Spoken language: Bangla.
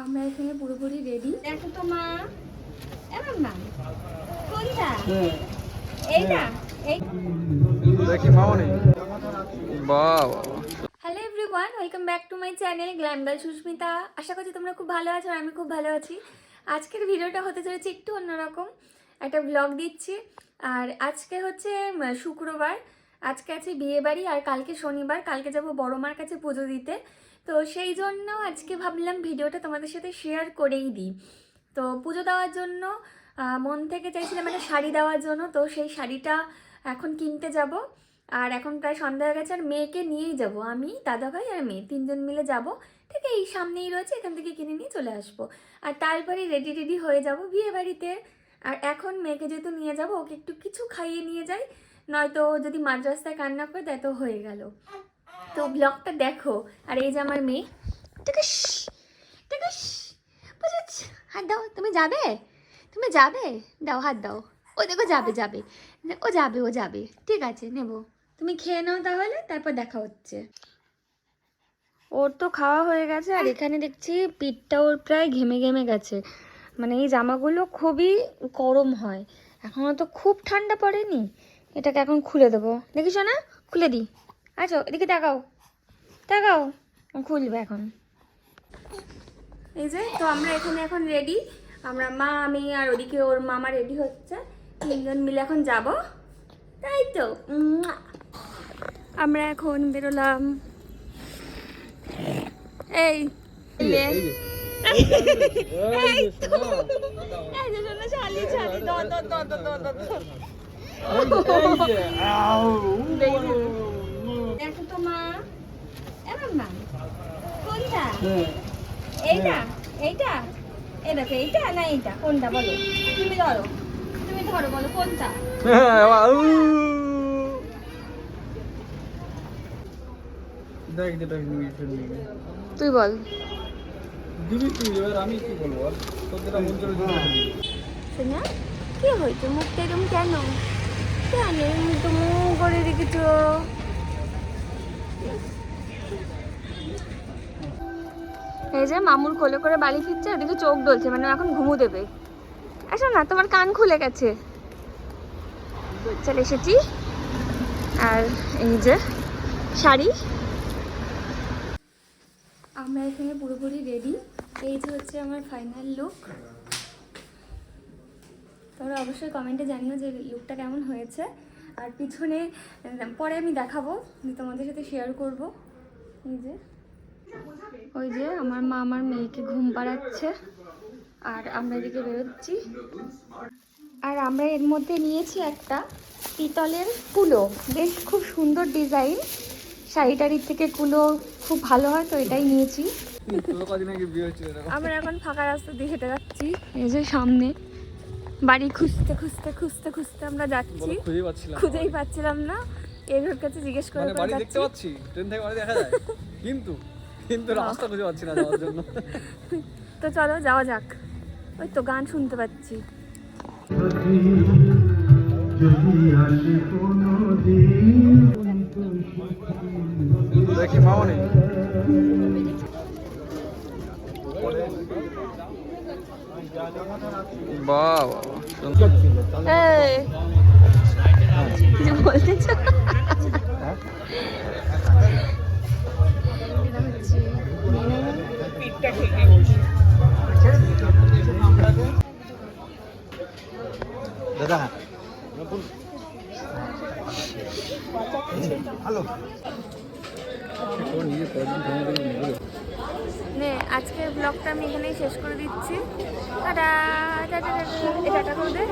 আমরা এখানে পুরোপুরি রেডি দেখো তো মা এমন না। কোনটা? এইটা? এই দেখি মামনি। বাহ hello everyone welcome back to my channel glam gal Susmita আশা করছি তোমরা খুব ভালো আছো আর আমি খুব ভালো আছি। আজকের ভিডিওটা হতে চলেছে একটু অন্যরকম। একটা ব্লগ দিচ্ছি। আর আজকে হচ্ছে শুক্রবার। আজকে আছে বিয়ে বাড়ি আর কালকে শনিবার। কালকে যাব বড় মার কাছে পুজো দিতে। তো সেই জন্য আজকে ভাবলাম ভিডিওটা তোমাদের সাথে শেয়ার করেই দিই। তো পুজো দেওয়ার জন্য মন থেকে চাইছিলাম একটা শাড়ি দেওয়ার জন্য, তো সেই শাড়িটা এখন কিনতে যাব। আর এখন প্রায় সন্ধ্যা হয়ে গেছে, আর মেয়েকে নিয়েই যাব আমি, দাদাভাই আর মেয়ে, তিনজন মিলে যাব। ঠিক এই সামনেই রয়েছে, এখান থেকে কিনে নিয়ে চলে আসব। আর তারপরে রেডি রেডি হয়ে যাব বিয়ে বাড়িতে। আর এখন মেয়েকে যেহেতু নিয়ে যাব, ওকে একটু কিছু খাইয়ে নিয়ে যাই, নয়তো যদি মাঝ রাস্তায় কান্না করে দেয়, তো হয়ে গেল। তো ব্লগটা দেখো। আর এই যে আমার মেয়ে। হাত দাও তুমি যাবে? তুমি যাবে? দাও হাত দাও। ও দেখো যাবে যাবে। ও যাবে ও যাবে। ঠিক আছে নেব। তুমি খেয়ে নাও তাহলে তারপর দেখা হচ্ছে। ওর তো খাওয়া হয়ে গেছে আর এখানে দেখছি পিঠটা ওর প্রায় ঘেমে ঘেমে গেছে। মানে এই জামাগুলো খুবই গরম হয়। এখনও তো খুব ঠান্ডা পড়েনি। এটাকে এখন খুলে দেবো। দেখিস না? খুলে দিই আচ্ছা এদিকে তাকাও। তাকাও খুলবে এখন। এই যে তো আমরা এখানে এখন রেডি আমরা মা আমি আর ওদিকে ওর মামা রেডি হচ্ছে। তিনজন মিলে এখন যাব। তাই তো। আমরা এখন বেরোলাম। এই। লে। এই তো। এই যে শোনো, শালি, শালি, দ, দ, দ, দ, দ, দ, দ। দেখো। না? কোনটা? এইটা? এইটা? এই দেখো এইটা না এইটা? কোনটা বলো? তুমি ধরো। তুমি বলো কোনটা? তুই বল। দিবি তুই এবার আমি কি বলব? তোর যেটা মন চলে দিবি। সেটা দিবি। সোনা কি হয়েছে? মুখটা এরকম কেন? কেন? মুখ তো মুখ করে রেখেছো। এই যে মামুর কোলে করে বালি ফিরছে ওদিকে চোখ ডলছে মানে এখন ঘুমু দেবে। আসো না, তোমার কান খুলে গেছে। চলে এসেছি। আর এই যে শাড়ি। আমরা এখানে পুরোপুরি রেডি এই যে হচ্ছে আমার ফাইনাল লুক তোমরা অবশ্যই কমেন্টে জানিও যে লুকটা কেমন হয়েছে। আর পিছনে, পরে আমি দেখাবো, তোমাদের সাথে শেয়ার করব। যে। ওই যে আমার মা আমার মেয়েকে ঘুম পাড়াচ্ছে। আর আমরা এদিকে বেরোচ্ছি। আর আমরা এর মধ্যে নিয়েছি একটা পিতলের কুলো। বেশ খুব সুন্দর ডিজাইন। শাড়ি টাড়ির থেকে কুলো খুব ভালো হয় তো এটাই নিয়েছি। আমরা এখন ফাঁকা রাস্তা দিয়ে হেঁটে যাচ্ছি। এই যে সামনে বাড়ি খুঁজতে খুঁজতে খুঁজতে খুঁজতে আমরা যাচ্ছি। খুঁজেই পাচ্ছিলাম না। এর কাছে জিজ্ঞেস করে মানে দেখতে পাচ্ছি? ট্রেন থেকে দেখা যায়? কিন্তু কিন্তু রাস্তা খুঁজে পাচ্ছি না যাওয়ার জন্য। তো চলো যাওয়া যাক। ওই তো গান শুনতে পাচ্ছি। দেখি মামনি। এই। কিছু বলতে দাদা। নে আজকের ব্লগটা আমি এখানেই শেষ করে দিচ্ছি। টাটা টাটা টাটা এটা করে দে।